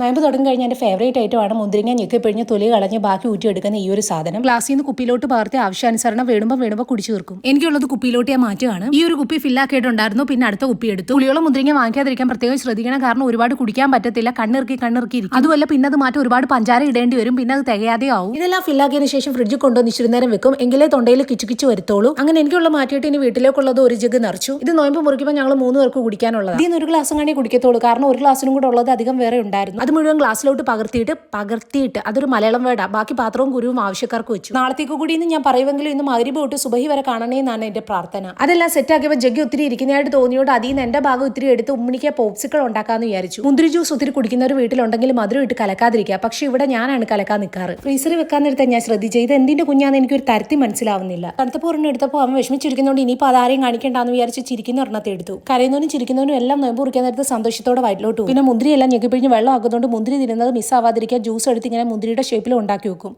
നോയമ്പ് തുടങ്ങി കഴിഞ്ഞാൽ എന്റെ ഫേവറേറ്റ് ഐറ്റമാണ് മുന്തിരിങ്ങ ഞെക്കിപ്പിഴിഞ്ഞ് തൊലി കളഞ്ഞ് ബാക്കി ഊറ്റിയെടുക്കുന്ന ഈ ഒരു സാധനം. ഗ്ലാസ്സിൽ നിന്ന് കുപ്പിയിലോട്ട് പാർത്തി ആവശ്യാനുസരണം വേണുമ്പോൾ വേണുമ്പോൾ കുടിച്ചു തീർക്കും. എനിക്കുള്ളത് കുപ്പിയിലോട്ട് ഞാൻ മാറ്റുകയാണ്. ഈ ഒരു കുപ്പി ഫില്ലാക്കിയിട്ടുണ്ടായിരുന്നു പിന്നെ അടുത്ത കുപ്പി എടുത്തു. പുളിയോളം മുന്തിരിങ്ങ വാങ്ങിക്കാതിരിക്കാൻ പ്രത്യേകം ശ്രദ്ധിക്കണം. കാരണം ഒരുപാട് കുടിക്കാൻ പറ്റത്തില്ല കണ്ണിറക്കി കണ്ണിറക്കി ഇരിക്കും. അതുമല്ല പിന്നെ അത് മാറ്റി ഒരുപാട് പഞ്ചാര ഇടേണ്ടി വരും പിന്നെ അത് തികയാതെ ആവും. ഇതെല്ലാം ഫില്ലാക്കിയതിന് ശേഷം ഫ്രിഡ്ജിൽ കൊണ്ടുവന്ന് ഇച്ചിരി നേരം വെക്കും. എങ്കിലേ തൊണ്ടയിൽ കിച്ചു കിച്ചു വരുത്തോളൂ അങ്ങനെ എനിക്കുള്ള മാറ്റിയിട്ട് ഇനി വീട്ടിലേക്കുള്ളത് ഒരു ജഗ് നിറച്ചു. ഇത് നോയമ്പ് മുറിക്കുമ്പോൾ ഞങ്ങൾ മൂന്ന് പേർക്ക് കുടിക്കാനുള്ളത്. ഇതിന് ഒരു ഗ്ലാസ് കാണി കുടിക്കത്തുള്ളൂ. കാരണം ഒരു ഗ്ലാസ്സിനും കൂടെ ഉള്ളത് അധികം വേറെ ഉണ്ടായിരുന്നു. അത് മുഴുവൻ ഗ്ലാസ്സിലോട്ട് പകർത്തിയിട്ട് പകർത്തിയിട്ട് അതൊരു മലയാളം വേർഡാ. ബാക്കി പാത്രവും കുരുവും ആവശ്യക്കാർക്ക് വെച്ചു. നാളത്തേക്ക് കൂടി ഇന്ന് ഞാൻ പറയുമെങ്കിലും ഇന്ന് മകരി തൊട്ട് സുബഹി വരെ കാണണേ എന്നാണ് എന്റെ പ്രാർത്ഥന. അതെല്ലാം സെറ്റ് ആക്കിയപ്പോൾ ജഗ്ഗി ഒത്തിരി ഇരിക്കുന്നതായിട്ട് തോന്നിയോട് അതിൽ നിന്ന് എന്റെ ഭാഗം ഒത്തിരി എടുത്ത് ഉമ്മിണിക്ക് പോപ്സിക്കൾ ഉണ്ടാക്കാന്ന് വിചാരിച്ചു. മുന്തിരി ജ്യൂസ് ഒത്തിരി കുടിക്കുന്ന ഒരു വീട്ടിലുണ്ടെങ്കിൽ മധുരം ഇട്ട് കലക്കാതിരിക്കുക. പക്ഷെ ഇവിടെ ഞാനാണ് കലക്കാൻ നിൽക്കാറ് ഫ്രീസറിൽ വെക്കാൻ നേരത്തെ ഞാൻ ശ്രദ്ധിച്ചത് ഇത് എന്തിന്റെ കുഞ്ഞാന്ന് എനിക്കൊരു തരത്തി മനസ്സിലാവുന്നില്ല. തണുത്തപ്പോൾ ഒരെണ്ണം എടുത്തപ്പോൾ അവൻ വിഷമിച്ചിരിക്കുന്നതുകൊണ്ട് ഇനിയിപ്പോൾ അതാരെയും കാണിക്കേണ്ടെന്ന് വിചാരിച്ച് ചിരിക്കുന്ന ഒരെണ്ണത്തെ എടുത്തു. കരയുന്നവനും ചിരിക്കുന്നവനും എല്ലാം നോയമ്പ് കുറിക്കാൻ നേരത്തെ സന്തോഷത്തോടെ വയറ്റിലോട്ട്. പിന്നെ മുന്തിരി എല്ലാം ഞെക്കിപ്പിഴിഞ്ഞ് വെള്ളം ആക്കുന്നതുകൊണ്ട് മുന്തിരി തിരുന്നത് മിസ്സാവാതിരിക്കാൻ ജ്യൂസ് എടുത്ത് ഇങ്ങനെ മുന്തിരിയുടെ ഷേപ്പിൽ ഉണ്ടാക്കി വെക്കും.